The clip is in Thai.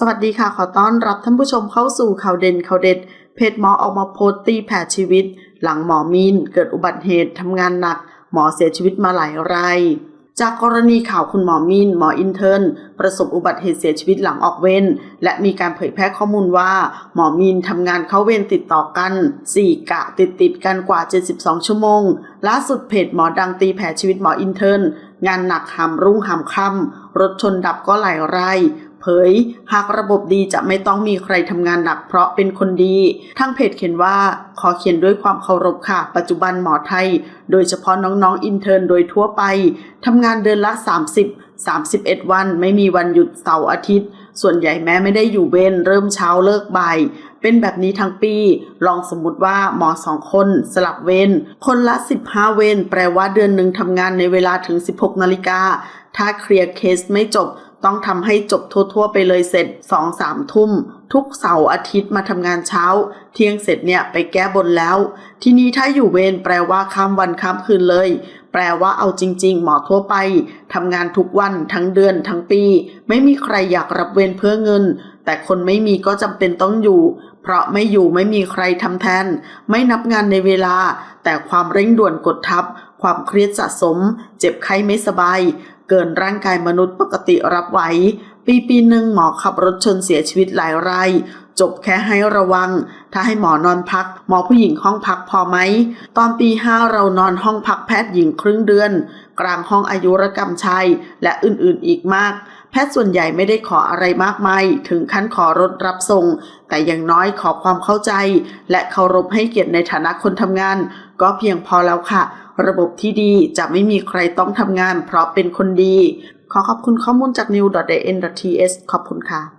สวัสดีค่ะ ขอต้อนรับท่านผู้ชมเข้าสู่ข่าวเด่นข่าวเด็ด เพจหมอออกมาโพสต์ตีแผ่ชีวิต หลังหมอมีนเกิดอุบัติเหตุทำงานหนัก หมอเสียชีวิตมาหลายรายจากกรณีข่าวคุณหมอมีนหมออินเทอร์นประสบอุบัติเหตุเสียชีวิตหลังออกเวรและมีการเผยแพร่ข้อมูลว่า หมอมีนทำงานเข้าเวรติดต่อกัน 4 กะติดติดกันกว่า 72 ชั่วโมงล่าสุดเพจหมอดังตีแผ่ชีวิตหมออินเทอร์น งานหนักหามรุ่งหามค่ำรถชนดับก็หลายรายเผย หากระบบดีจะไม่ต้องมีใครทำงานหนักเพราะเป็นคนดีทั้งเพจเขียนว่าขอเขียนด้วยความเคารพค่ะ ปัจจุบันหมอไทย โดยเฉพาะน้องๆอินเทอร์นโดยทั่วไปทำงานเดือนละ 30 31 วันไม่มีวันหยุดเสาร์อาทิตย์ ส่วนใหญ่แม้ไม่ได้อยู่เว้นเริ่มเช้าเลิกบ่ายเป็นแบบนี้ทั้งปี ลองสมมติว่าหมอสองคนสลับเวนคนละ 15 เวนแปลว่าเดือนหนึ่งทำงานในเวลาถึง 16 นาฬิกา ถ้าเคลียร์เคสไม่จบ ต้องทำให้จบทั่วๆไปเลยเสร็จสองสามทุ่ม ทุกเสาร์อาทิตย์มาทำงานเช้า เที่ยงเสร็จเนี่ยไปแก้บนแล้ว ทีนี้ถ้าอยู่เวรแปลว่าข้ามวันข้ามคืนเลย แปลว่าเอาจริง ๆ หมอทั่วไปทำงานทุกวันทั้งเดือนทั้งปี ไม่มีใครอยากรับเวรเพื่อเงิน แต่คนไม่มีก็จำเป็นต้องอยู่ เพราะไม่อยู่ไม่มีใครทำแทน ไม่นับงานในเวลา แต่ความเร่งด่วนกดทับ ความเครียดสะสม เจ็บไข้ไม่สบาย เกินร่างกายมนุษย์ปกติรับไหว ปีปีหนึ่งหมอขับรถชนเสียชีวิตหลายรายจบแค่ให้ระวัง ถ้าให้หมอนอนพัก หมอผู้หญิงห้องพักพอไหม ตอนปีห้าเรานอนห้องพักแพทย์หญิงครึ่งเดือน กลางห้องอายุรกรรมชายและอื่นๆอีกมาก แพทย์ส่วนใหญ่ไม่ได้ขออะไรมากมายถึงขั้นขอรถรับส่ง แต่อย่างน้อยขอความเข้าใจ และเคารพให้เกียรติในฐานะคนทำงาน ก็เพียงพอแล้วค่ะ ระบบที่ดีจะไม่มีใครต้องทำงาน เพราะเป็นคนดี ขอขอบคุณข้อมูลจาก new.an.ts ขอบคุณค่ะ